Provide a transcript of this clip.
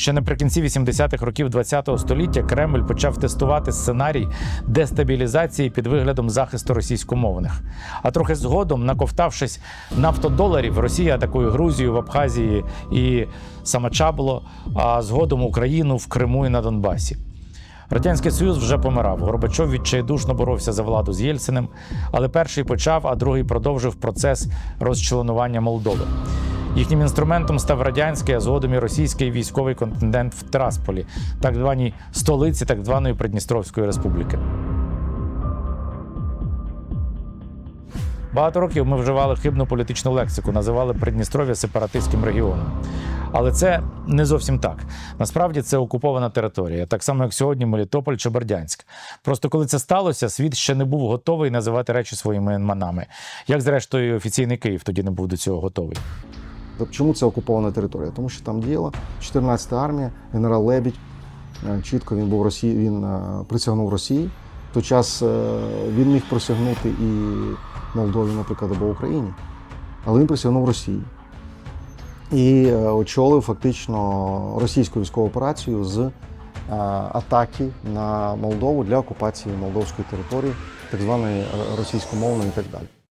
Ще наприкінці 80-х років ХХ століття Кремль почав тестувати сценарій дестабілізації під виглядом захисту російськомовних. А трохи згодом, наковтавшись нафтодоларів, Росія атакує Грузію в Абхазії і Самачабло, а згодом Україну в Криму і на Донбасі. Радянський Союз вже помирав. Горбачов відчайдушно боровся за владу з Єльциним, але перший почав, а другий продовжив процес розчленування Молдови. Їхнім інструментом став радянський, а згодом і російський військовий контингент в Тирасполі, так званій столиці так званої Придністровської республіки. Багато років ми вживали хибну політичну лексику, називали Придністров'я сепаратистським регіоном. Але це не зовсім так. Насправді це окупована територія, так само як сьогодні Мелітополь чи Бердянськ. Просто коли це сталося, світ ще не був готовий називати речі своїми іменами. Як зрештою офіційний Київ тоді не був до цього готовий. Тобто, Чому це окупована територія? Тому що там діяла 14-та армія, генерал Лебідь. Е, Чітко він був Росії, він е, присягнув Росії. В той час е, він міг присягнути і Молдові, наприклад, або Україні. Але він присягнув Росії. І очолив фактично російську військову операцію з атаки на Молдову для окупації молдовської території, так званої російськомовної і так далі.